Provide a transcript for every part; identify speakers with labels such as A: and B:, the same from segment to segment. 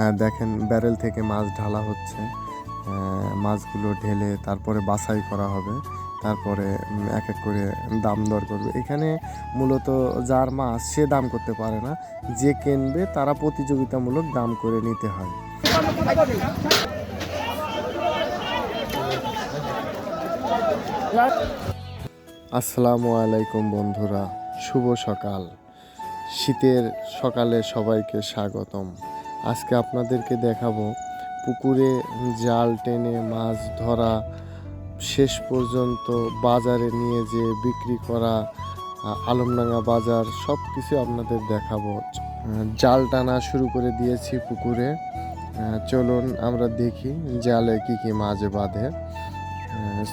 A: হ্যাঁ দেখেন ব্যারেল থেকে মাছ ঢালা হচ্ছে। মাছগুলো ঢেলে তারপরে বাছাই করা হবে। তারপরে এক এক করে দাম দর করবে। এখানে মূলত যার মাছ সে দাম করতে পারে না। যে কিনবে তারা প্রতিযোগিতামূলক দাম করে নিতে হয়। আসসালামু আলাইকুম বন্ধুরা, শুভ সকাল। শীতের সকালে সবাইকে স্বাগতম। আজকে আপনাদেরকে দেখাবো। পুকুরে জাল টেনে মাছ ধরা, শেষ পর্যন্ত বাজারে নিয়ে যে বিক্রি করা, আলমডাঙ্গা বাজার সব কিছু আপনাদের দেখাবো। জাল টানা শুরু করে দিয়েছি পুকুরে। চলুন আমরা দেখি জালে কি কি মাছ বাঁধে।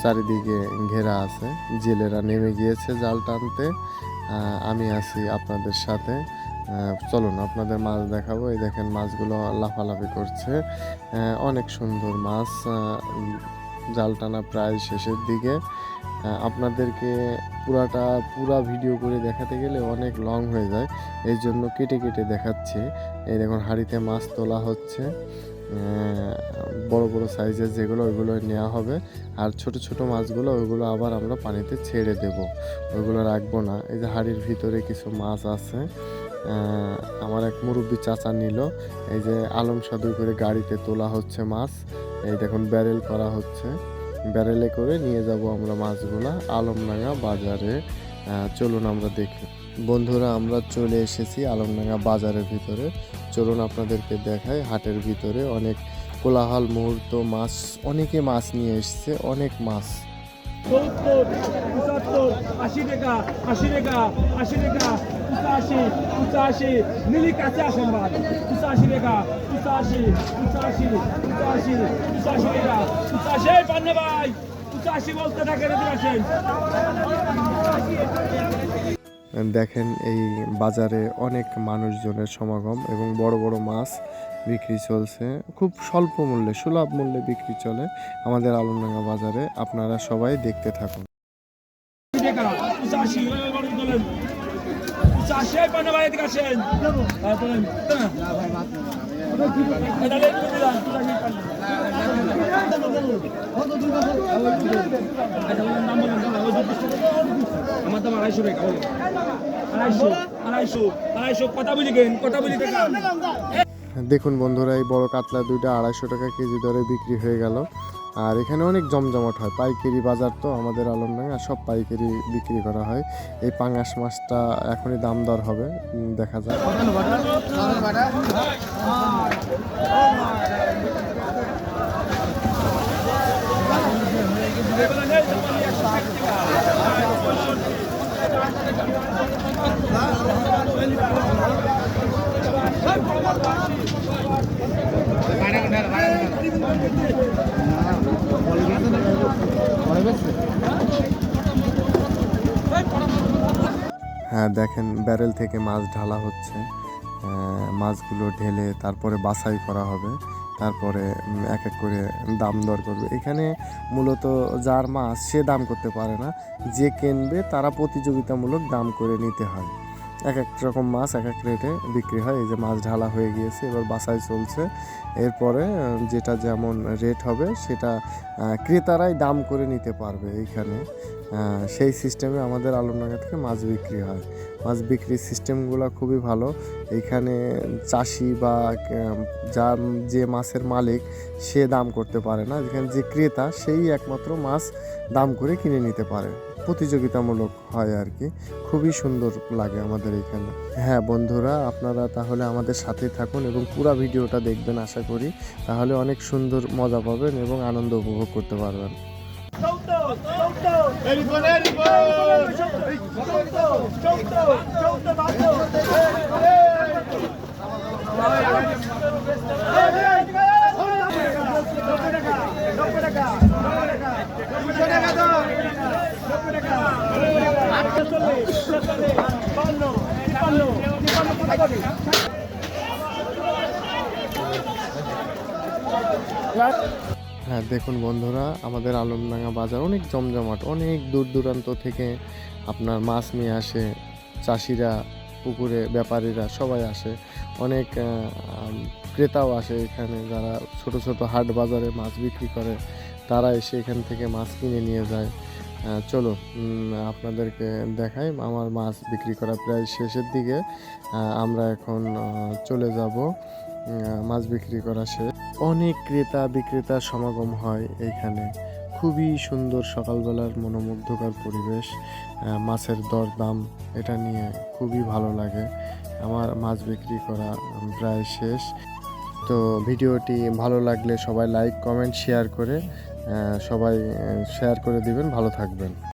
A: চারিদিকে ঘেরা আছে। জেলেরা নেমে গিয়েছে জাল টানতে। আমি আছি আপনাদের সাথে। চলুন আপনাদের মাছ দেখাবো। এই দেখেন মাছগুলো লাফালাফি করছে। অনেক সুন্দর মাছ। জাল টানা প্রায় শেষের দিকে। আপনাদেরকে পুরাটা, পুরা ভিডিও করে দেখাতে গেলে অনেক লং হয়ে যায়। এই জন্য কেটে কেটে দেখাচ্ছি। এই দেখুন, হাঁড়িতে মাছ তোলা হচ্ছে। বড় বড় সাইজের যেগুলো, ওইগুলো নেওয়া হবে। আর ছোট ছোট মাছগুলো, ওইগুলো আবার আমরা পানিতে ছেড়ে দেব। ওইগুলো রাখব না। এই যে হাড়ির ভিতরে কিছু মাছ আছে। আমার এক মুরব্বী চাচা নিল। এই যে আলম সাদুর করে গাড়িতে তোলা হচ্ছে মাছ, এই দেখুন ব্যারেল করা হচ্ছে। ব্যারেলে করে নিয়ে যাব আমরা মাছগুলা আলমডাঙ্গা বাজারে। চলুন আমরা দেখি। বন্ধুরা, আমরা চলে এসেছি আলমডাঙ্গা বাজারের ভিতরে। চলুন আপনাদেরকে দেখাই হাটের ভিতরে অনেক কোলাহল মুহূর্ত, মাছ, অনেকে মাছ নিয়ে এসছে, অনেক মাছ।
B: সত্তর, পঁচাত্তর, আশি টাকা আশি টাকা আশি টাকা পঁচাশি পঁচাশি মিলি কাছে আসেন বাদ পঁচাশি টাকা পঁচাশি পঁচাশি পঁচাশি পঁচাশি টাকা পঁচাশি পান্নে ভাই পঁচাশি বলতে থাকে রেডি আসেন
A: দেখেন এই বাজারে অনেক মানুষজনের সমাগম এবং বড় বড় মাছ বিক্রি চলছে খুব স্বল্প মূল্যে সুলভ মূল্যে বিক্রি চলে আমাদের আলমডাঙ্গা বাজারে আপনারা সবাই দেখতে থাকুন
B: হ্যাঁ, হ্যাঁ। আচ্ছা। আমার আড়াইশো আড়াইশো আড়াইশো আড়াইশো কথা গেন কথা
A: দেখুন বন্ধুরা এই বড় কাতলা দুইটা আড়াইশো টাকা কেজি দরে বিক্রি হয়ে গেল। আর এখানে অনেক জমজমাট হয়। পাইকারি বাজার তো আমাদের আলমডাঙ্গা সব পাইকারি বিক্রি করা হয়। এই পাঙাশ মাছটা এখনই দাম দর হবে দেখা যাক। হ্যাঁ দেখেন ব্যারেল থেকে মাছ ঢালা হচ্ছে। মাছগুলো ঢেলে তারপরে বাছাই করা হবে। তারপরে এক এক করে দাম দর করবে। এখানে মূলত যার মাছ সে দাম করতে পারে না। যে কিনবে তারা প্রতিযোগিতামূলক দাম করে নিতে হয়। এক এক রকম মাছ এক এক রেটে বিক্রি হয়। এই যে মাছ ঢালা হয়ে গিয়েছে, এবার বাসায় চলছে। এরপরে যেটা যেমন রেট হবে, সেটা ক্রেতারাই দাম করে নিতে পারবে এইখানে। সেই সিস্টেমে আমাদের আলমডাঙ্গা থেকে মাছ বিক্রি হয়। মাছ বিক্রির সিস্টেমগুলো খুবই ভালো। এইখানে চাষি বা যার যে মাছের মালিক, সে দাম করতে পারে না। যেখানে যে ক্রেতা, সেই একমাত্র মাছ দাম করে কিনে নিতে পারে। প্রতিযোগিতামূলক হয় আর কি। খুবই সুন্দর লাগে আমাদের এখানে। হ্যাঁ বন্ধুরা, আপনারা তাহলে আমাদের সাথে থাকুন এবং পুরো ভিডিওটা দেখবেন আশা করি। তাহলে অনেক সুন্দর মজা পাবেন এবং আনন্দ উপভোগ করতে পারবেন। হ্যাঁ দেখুন বন্ধুরা, আমাদের আলমডাঙ্গা বাজার অনেক জমজমাট, অনেক দূর দূরান্ত থেকে আপনার মাছ নিয়ে আসে, চাষিরা, পুকুরে, ব্যাপারীরা, সবাই আসে। অনেক ক্রেতাও আসে এখানে, যারা ছোট ছোট হাট বাজারে মাছ বিক্রি করে, তারা এসে এখান থেকে মাছ কিনে নিয়ে যায়। চলো আপনাদেরকে দেখাই। আমার মাছ বিক্রি করা প্রায় শেষের দিকে। আমরা এখন চলে যাব। মাছ বিক্রি করা শেষ। অনেক ক্রেতা বিক্রেতার সমাগম হয় এইখানে খুবই সুন্দর সকালবেলার মনোমুগ্ধকর পরিবেশ। মাছের দর দাম এটা নিয়ে খুবই ভালো লাগে। আমার মাছ বিক্রি করা প্রায় শেষ। তো ভিডিওটি ভালো লাগলে সবাই লাইক, কমেন্ট, শেয়ার করে সবাই শেয়ার করে দিবেন ভালো থাকবেন।